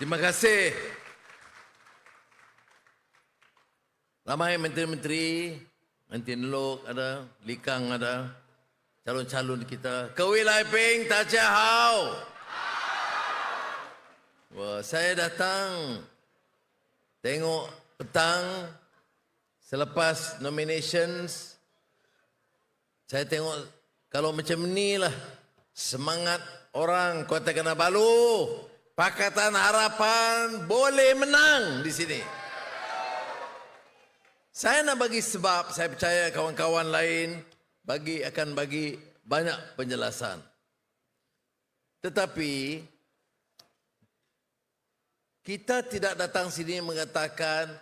Terima kasih. Ramai menteri-menteri, Menteri Nelok ada, Likang ada, calon-calon kita. Kewi Lai Ping, Tak Chia Hao. Wah, saya datang tengok petang selepas nominations. Saya tengok kalau macam ni lah semangat orang Kota Kinabalu, Pakatan Harapan boleh menang di sini. Saya nak bagi sebab, saya percaya kawan-kawan lain bagi akan bagi banyak penjelasan. Tetapi kita tidak datang sini mengatakan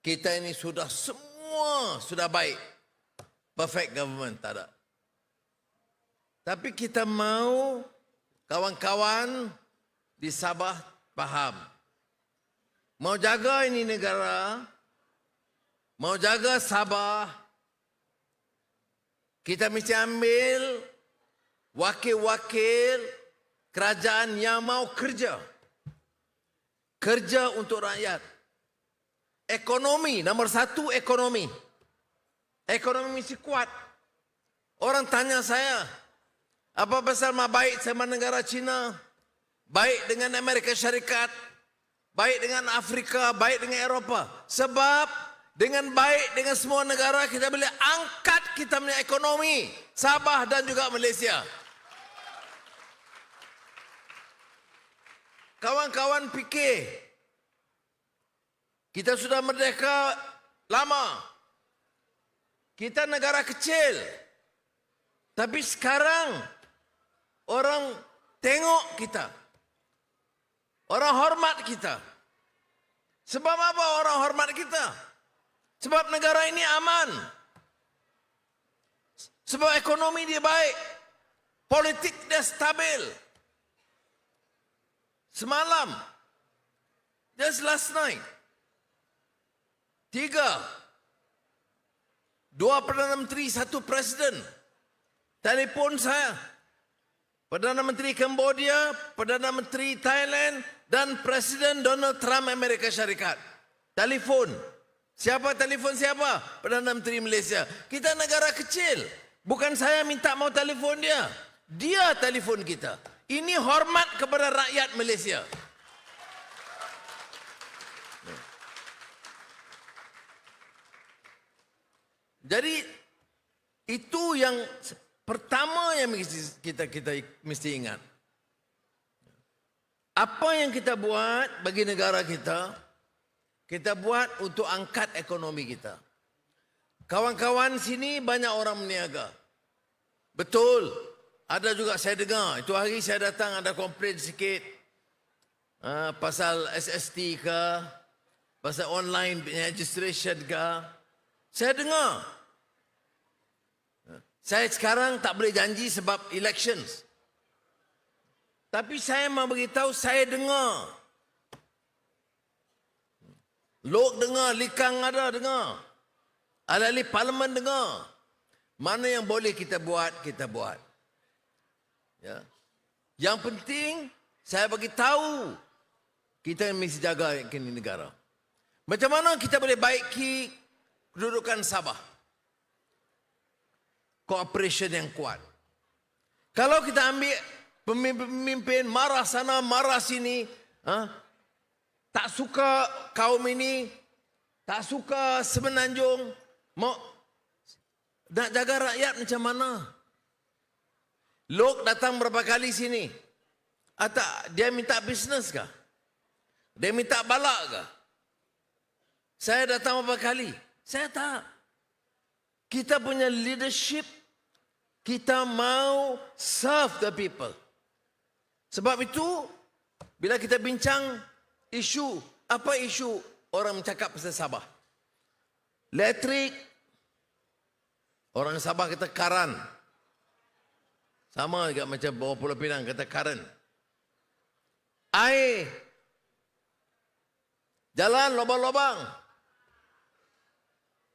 kita ini sudah semua sudah baik. Perfect government, tak ada. Tapi kita mau kawan-kawan di Sabah faham. Mau jaga ini negara, mau jaga Sabah, kita mesti ambil wakil-wakil kerajaan yang mau kerja. Kerja untuk rakyat. Ekonomi, nomor satu ekonomi. Ekonomi mesti kuat. Orang tanya saya, apa pasal mah baik sama negara Cina? Baik dengan Amerika Syarikat? Baik dengan Afrika? Baik dengan Eropah? Sebab dengan baik dengan semua negara kita boleh angkat kita punya ekonomi. Sabah dan juga Malaysia. Kawan-kawan fikir, kita sudah merdeka lama. Kita negara kecil. Tapi sekarang orang tengok kita. Orang hormat kita. Sebab apa orang hormat kita? Sebab negara ini aman. Sebab ekonomi dia baik. Politik dia stabil. Semalam, just last night, tiga, dua Perdana Menteri, satu Presiden, telefon saya. Perdana Menteri Cambodia, Perdana Menteri Thailand, dan Presiden Donald Trump Amerika Syarikat. Telefon. Siapa telefon siapa? Perdana Menteri Malaysia. Kita negara kecil. Bukan saya minta mau telefon dia. Dia telefon kita. Ini hormat kepada rakyat Malaysia. Jadi itu yang pertama yang mesti kita kita mesti ingat. Apa yang kita buat bagi negara kita, kita buat untuk angkat ekonomi kita. Kawan-kawan sini banyak orang meniaga. Betul. Ada juga saya dengar, itu hari saya datang ada komplain sikit. Uh, pasal SST ke, pasal online registration ke. Saya dengar. Saya sekarang tak boleh janji sebab elections. Tapi saya mau beritahu saya dengar. Lok dengar, Likang ada dengar. Ahli parlimen dengar. Mana yang boleh kita buat, kita buat. Ya. Yang penting saya bagi tahu kita mesti jaga ini negara. Macam mana kita boleh baiki kedudukan Sabah? Cooperation yang kuat. Kalau kita ambil pemimpin marah sana, marah sini, ha? tak suka kaum ini, tak suka semenanjung, mau nak jaga rakyat macam mana? Lok datang berapa kali sini? Atau dia minta bisnes kah? Dia minta balak kah? Saya datang berapa kali? Saya tak. Kita punya leadership, kita mau serve the people. Sebab itu, bila kita bincang isu, apa isu orang cakap pasal Sabah? Elektrik, orang Sabah kita karan. Sama juga macam bawah Pulau Pinang kata karan. Air, jalan lubang-lubang.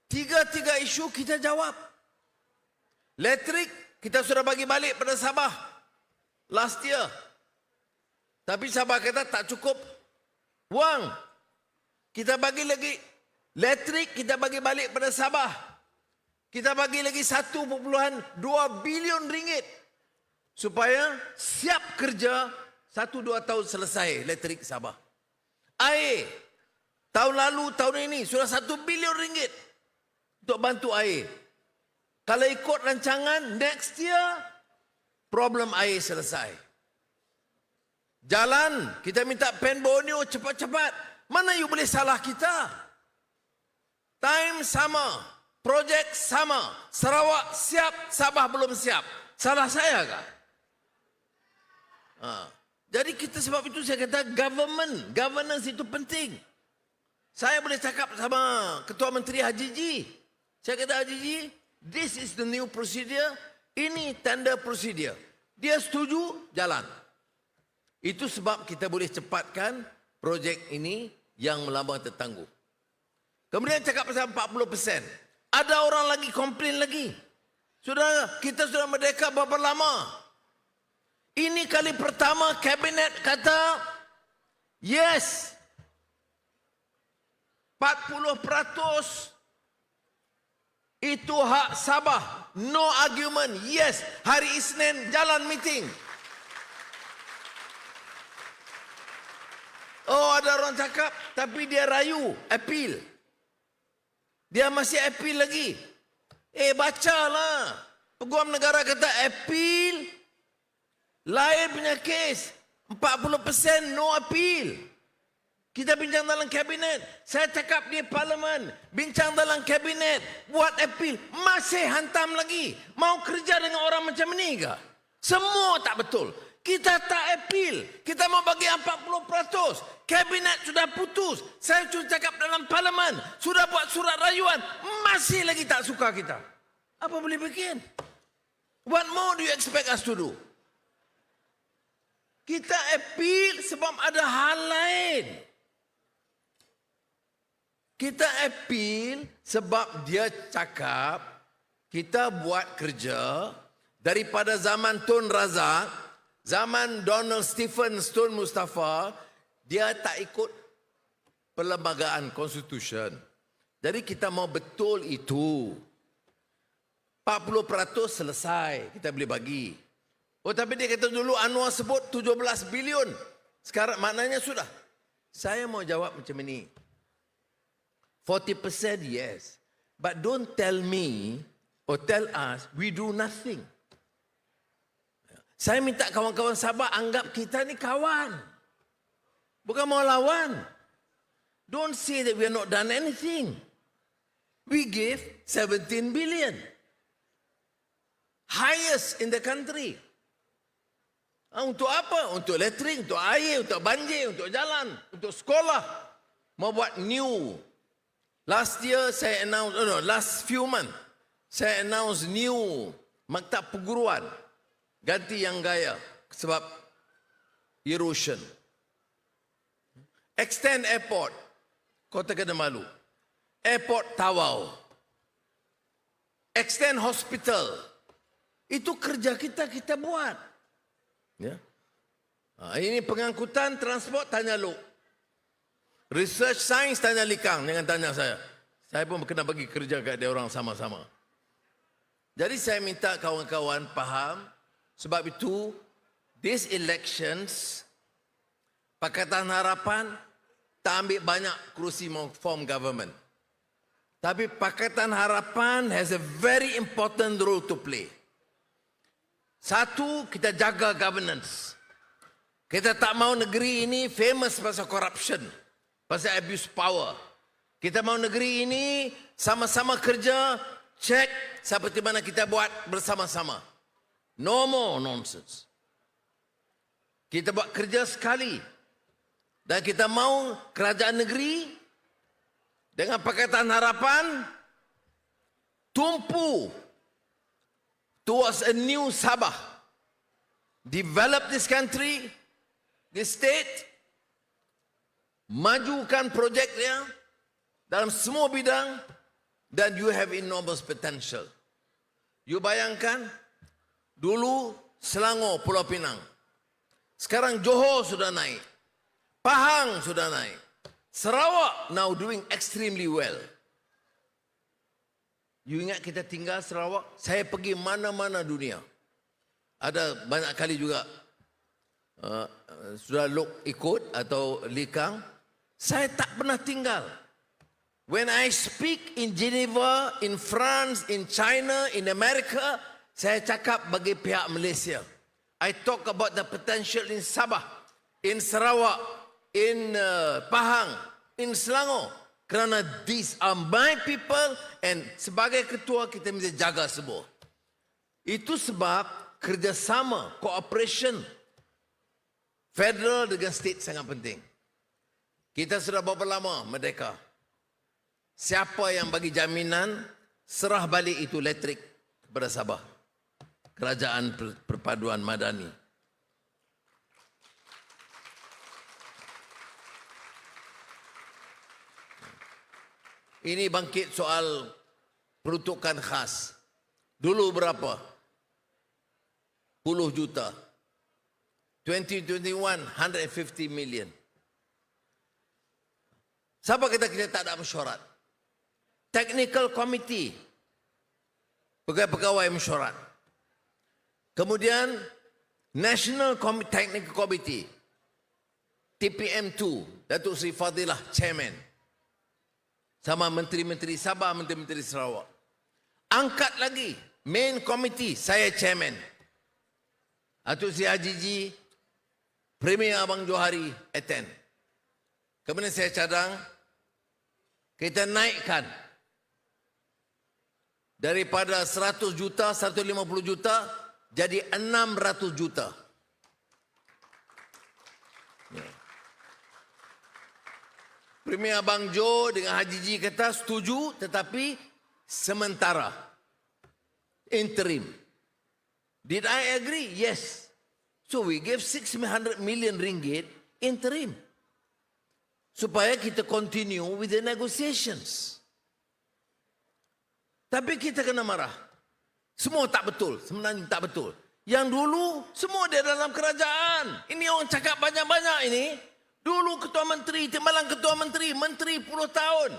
Tiga-tiga isu kita jawab. Elektrik kita sudah bagi balik pada Sabah last year. Tapi Sabah kata tak cukup Wang. Kita bagi lagi elektrik, kita bagi balik pada Sabah. Kita bagi lagi 1.2 bilion ringgit. Supaya siap kerja satu dua tahun selesai elektrik Sabah. Air. Tahun lalu, tahun ini sudah satu bilion ringgit. Untuk bantu air. Kalau ikut rancangan, next year, problem air selesai. Jalan, kita minta pen Borneo cepat-cepat. Mana you boleh salah kita? Time sama, projek sama. Sarawak siap, Sabah belum siap. Salah saya kah? Ha. Jadi kita sebab itu saya kata government, governance itu penting. Saya boleh cakap sama Ketua Menteri Haji Ji. Saya kata Haji Ji, this is the new procedure. Ini tender procedure. Dia setuju, jalan. Itu sebab kita boleh cepatkan projek ini yang melambang tertangguh. Kemudian cakap pasal 40%. Ada orang lagi komplain lagi. Sudah kita sudah merdeka berapa lama? Ini kali pertama kabinet kata yes. 40% itu hak Sabah. No argument. Yes. Hari Isnin jalan meeting. Oh ada orang cakap tapi dia rayu. Appeal. Dia masih appeal lagi. Eh bacalah. Peguam negara kata appeal. Lain punya kes. 40% no appeal. Kita bincang dalam kabinet. Saya cakap di parlimen. Bincang dalam kabinet. Buat appeal. Masih hantam lagi. Mau kerja dengan orang macam ni ke? Semua tak betul. Kita tak appeal. Kita mau bagi 40%. Kabinet sudah putus. Saya sudah cakap dalam parlimen. Sudah buat surat rayuan. Masih lagi tak suka kita. Apa boleh bikin? What more do you expect us to do? Kita appeal sebab ada hal lain. Kita appeal sebab dia cakap kita buat kerja daripada zaman Tun Razak, zaman Donald Stephen Tun Mustafa, dia tak ikut perlembagaan konstitusi. Jadi kita mau betul itu. 40% selesai kita boleh bagi. Oh tapi dia kata dulu Anwar sebut 17 bilion. Sekarang maknanya sudah. Saya mau jawab macam ini. 40% yes. But don't tell me or tell us we do nothing. Saya minta kawan-kawan Sabah anggap kita ni kawan. Bukan mau lawan. Don't say that we have not done anything. We gave 17 billion. Highest in the country. Ah, Untuk apa? Untuk elektrik, untuk air, untuk banjir, untuk jalan, untuk sekolah. Mau buat new Last year saya announce, oh no, last few months saya announce new maktab perguruan ganti yang gaya sebab erosion. Extend airport Kota Kinabalu. Airport Tawau. Extend hospital. Itu kerja kita kita buat. Ya. Ha, ini pengangkutan transport tanya lu. Research science tanya Likang dengan tanya saya. Saya pun kena bagi kerja kat dia orang sama-sama. Jadi saya minta kawan-kawan faham sebab itu these elections Pakatan Harapan tak ambil banyak kerusi form government. Tapi Pakatan Harapan has a very important role to play. Satu, kita jaga governance. Kita tak mau negeri ini famous pasal corruption pasal abuse power. Kita mau negeri ini sama-sama kerja, cek seperti mana kita buat bersama-sama. No more nonsense. Kita buat kerja sekali. Dan kita mau kerajaan negeri dengan Pakatan Harapan tumpu towards a new Sabah. Develop this country, this state, majukan projek dia dalam semua bidang dan you have enormous potential. You bayangkan dulu Selangor Pulau Pinang. Sekarang Johor sudah naik. Pahang sudah naik. Sarawak now doing extremely well. You ingat kita tinggal Sarawak? Saya pergi mana-mana dunia. Ada banyak kali juga uh, sudah look ikut atau likang. Saya tak pernah tinggal. When I speak in Geneva, in France, in China, in America, saya cakap bagi pihak Malaysia. I talk about the potential in Sabah, in Sarawak, in uh, Pahang, in Selangor. Kerana these are my people and sebagai ketua kita mesti jaga semua. Itu sebab kerjasama, cooperation federal dengan state sangat penting. Kita sudah berapa lama merdeka? Siapa yang bagi jaminan serah balik itu elektrik kepada Sabah? Kerajaan Per- Perpaduan Madani. Ini bangkit soal peruntukan khas. Dulu berapa? 10 juta. 2021, 150 million. Siapa kata kita tak ada mesyuarat? Technical Committee. Pegawai-pegawai mesyuarat. Kemudian National Technical Committee. TPM2. Datuk Seri Fadilah, Chairman. Sama Menteri-Menteri Sabah, Menteri-Menteri Sarawak. Angkat lagi. Main Committee, saya Chairman. Datuk Seri Haji Ji, Premier Abang Johari, attend. Kemudian saya cadang, kita naikkan daripada 100 juta, 150 juta jadi 600 juta. Ya. Premier Abang Jo dengan Haji Ji kata setuju tetapi sementara. Interim. Did I agree? Yes. So we gave 600 million ringgit interim supaya kita continue with the negotiations. Tapi kita kena marah. Semua tak betul. Sebenarnya tak betul. Yang dulu semua dia dalam kerajaan. Ini orang cakap banyak-banyak ini. Dulu ketua menteri, timbalan ketua menteri, menteri puluh tahun.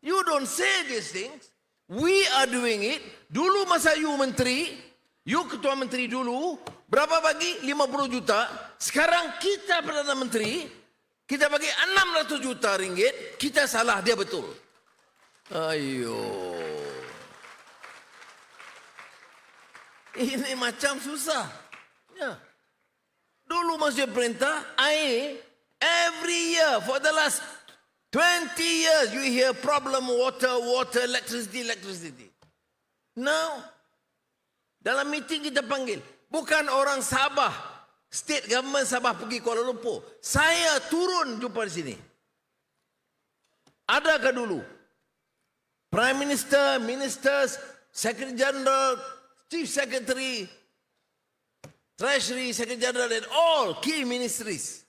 You don't say these things. We are doing it. Dulu masa you menteri, you ketua menteri dulu, berapa bagi? 50 juta. Sekarang kita Perdana Menteri, kita bagi 600 juta ringgit, kita salah, dia betul. Ayo. Ini macam susah. Ya. Dulu masih perintah, air, every year for the last 20 years you hear problem water, water, electricity, electricity. Now, dalam meeting kita panggil, bukan orang Sabah, state government Sabah pergi Kuala Lumpur. Saya turun jumpa di sini. Adakah dulu? Prime Minister, Ministers, Secretary General, Chief Secretary, Treasury, Secretary General and all key ministries.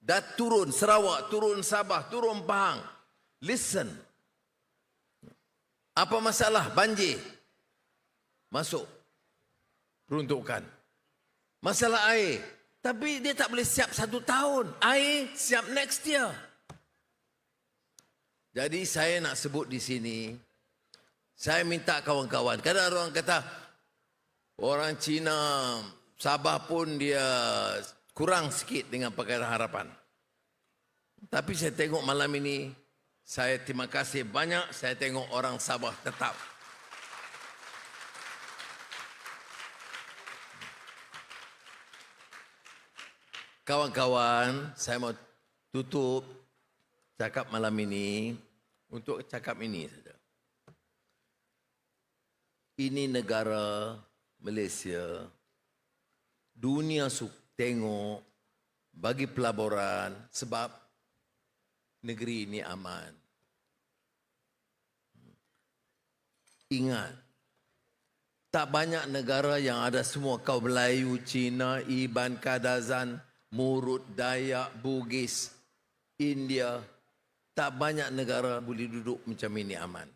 Dah turun Sarawak, turun Sabah, turun Pahang. Listen. Apa masalah? Banjir. Masuk. Peruntukan. Masalah air. Tapi dia tak boleh siap satu tahun. Air siap next year. Jadi saya nak sebut di sini, saya minta kawan-kawan. Kadang orang kata, orang Cina, Sabah pun dia kurang sikit dengan perkara harapan. Tapi saya tengok malam ini, saya terima kasih banyak, saya tengok orang Sabah tetap. Kawan-kawan, saya mau tutup cakap malam ini untuk cakap ini saja. Ini negara Malaysia, dunia su tengok bagi pelaburan sebab negeri ini aman. Ingat, tak banyak negara yang ada semua kaum Melayu, Cina, Iban, Kadazan, Murut, Dayak, Bugis, India. Tak banyak negara boleh duduk macam ini aman.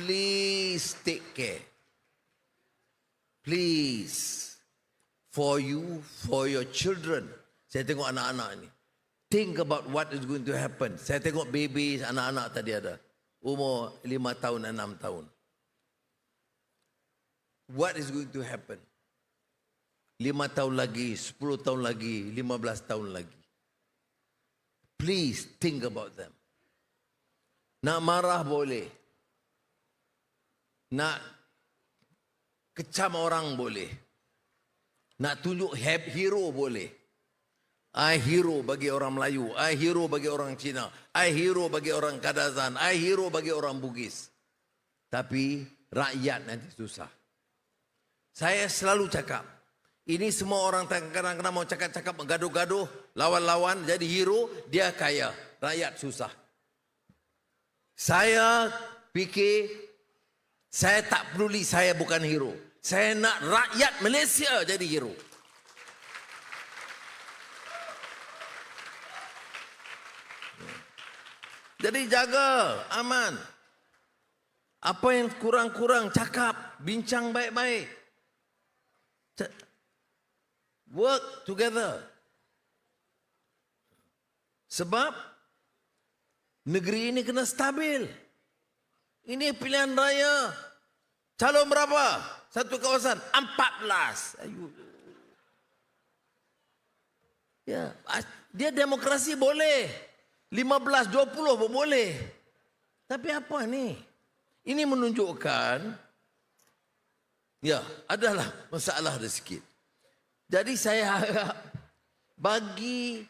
Please take care. Please. for you, for your children. Saya tengok anak-anak ni. Think about what is going to happen. Saya tengok baby, anak-anak tadi ada. Umur lima tahun, enam tahun. What is going to happen? Lima tahun lagi, sepuluh tahun lagi, lima belas tahun lagi. Please think about them. Nak marah boleh. Nak kecam orang boleh. Nak tunjuk hero boleh. I hero bagi orang Melayu. I hero bagi orang Cina. I hero bagi orang Kadazan. I hero bagi orang Bugis. Tapi rakyat nanti susah. Saya selalu cakap, ini semua orang kadang-kadang mau cakap-cakap gaduh-gaduh, lawan-lawan, jadi hero, dia kaya. Rakyat susah. Saya fikir, saya tak peduli saya bukan hero. Saya nak rakyat Malaysia jadi hero. Jadi jaga, aman. Apa yang kurang-kurang cakap, bincang baik-baik. Work together. Sebab negeri ini kena stabil. Ini pilihan raya. Calon berapa? Satu kawasan 14. Ayu. Ya, dia demokrasi boleh. 15 20 pun boleh. Tapi apa ni? Ini menunjukkan ya, adalah masalah ada sikit. Jadi saya harap bagi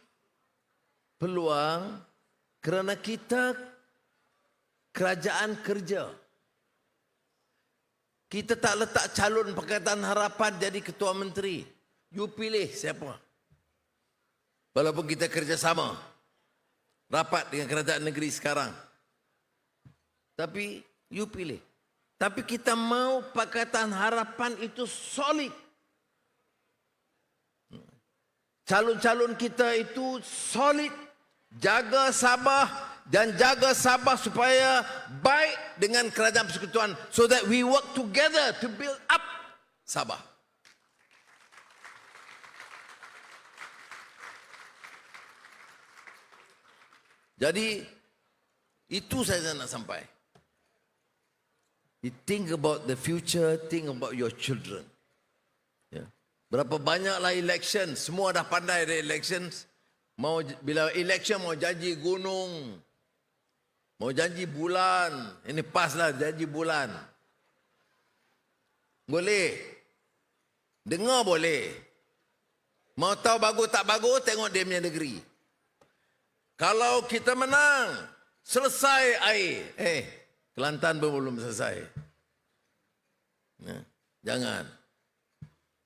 peluang kerana kita kerajaan kerja. Kita tak letak calon Pakatan Harapan jadi ketua menteri. You pilih siapa. Walaupun kita kerjasama. Rapat dengan kerajaan negeri sekarang. Tapi you pilih. Tapi kita mau Pakatan Harapan itu solid. Calon-calon kita itu solid. Jaga Sabah dan jaga Sabah supaya baik dengan kerajaan persekutuan so that we work together to build up Sabah. Jadi itu saya nak sampai. You think about the future, think about your children. Ya. Berapa banyaklah election, semua dah pandai ada elections. Mau bila election mau janji gunung. Mau janji bulan. Ini pas lah janji bulan. Boleh. Dengar boleh. Mau tahu bagus tak bagus, tengok dia punya negeri. Kalau kita menang, selesai air. Eh, Kelantan pun belum selesai. Ya, jangan.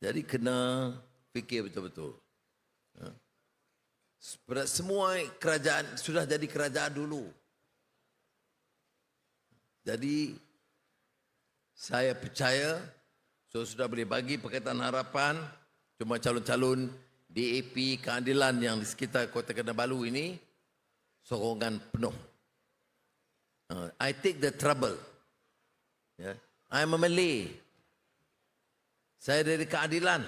Jadi kena fikir betul-betul. Ya. Semua kerajaan sudah jadi kerajaan dulu. Jadi saya percaya so sudah boleh bagi Pakatan Harapan cuma calon-calon DAP keadilan yang di sekitar Kota Kinabalu ini sokongan penuh. Uh, I take the trouble. Yeah. I'm a Malay. Saya dari keadilan.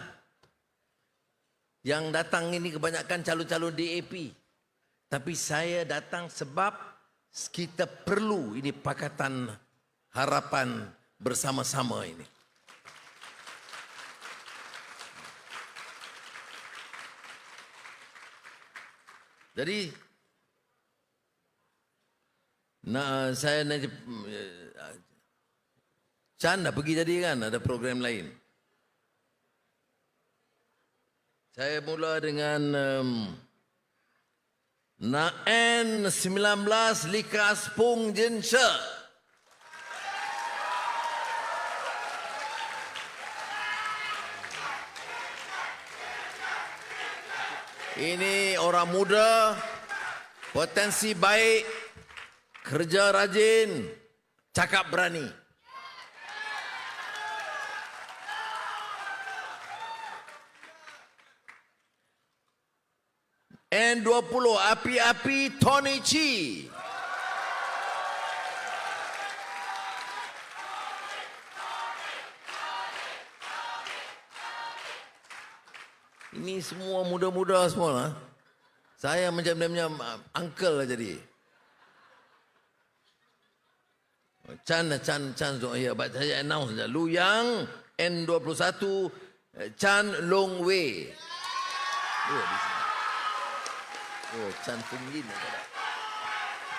Yang datang ini kebanyakan calon-calon DAP. Tapi saya datang sebab kita perlu ini pakatan harapan bersama-sama ini. Jadi Nah, saya nanti Chan dah pergi tadi kan ada program lain. Saya mula dengan um, Naen 19 Likas Pung Jin She. Ini orang muda, potensi baik, kerja rajin, cakap berani. N20 api-api Tony Chi. Ini semua muda-muda semua lah. Saya macam dia punya uh, uncle lah jadi. Chan, Chan, Chan, so, ya, but saya announce saja. Lu Yang, N21, eh, Chan Long Wei. Oh, Oh, Yin. ada tak?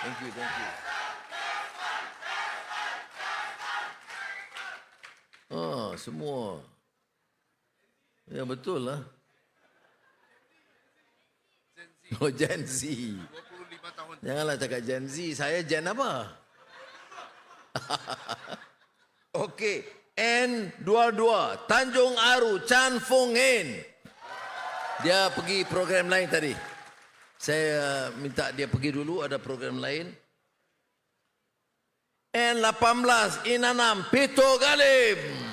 Thank you, thank you. Oh, semua. Ya, betul lah. Oh, Gen Z. 25 tahun. Janganlah cakap Gen Z. Saya Gen apa? Okey. N22. Tanjung Aru. Chan Fung Hin. Dia pergi program lain tadi. Saya minta dia pergi dulu. Ada program lain. N18. Inanam. Pito Galim.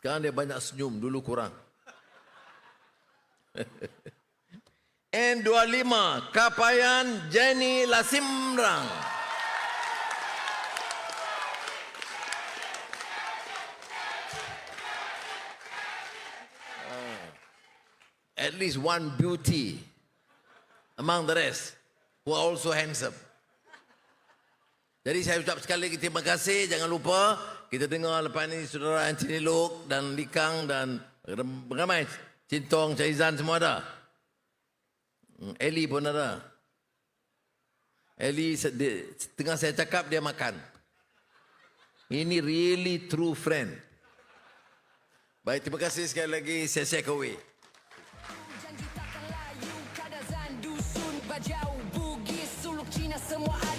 Sekarang dia banyak senyum, dulu kurang. N25, Kapayan Jenny Lasimrang. At least one beauty among the rest who are also handsome. Jadi saya ucap sekali lagi terima kasih. Jangan lupa kita dengar lepas ini saudara Anthony Lok dan Likang dan ramai Cintong, Caizan semua ada. Hmm, Eli pun ada. Eli tengah saya cakap dia makan. Ini really true friend. Baik, terima kasih sekali lagi. Saya share away.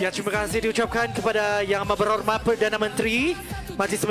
Ya, terima kasih diucapkan kepada Yang Amat Berhormat Perdana Menteri. Majlis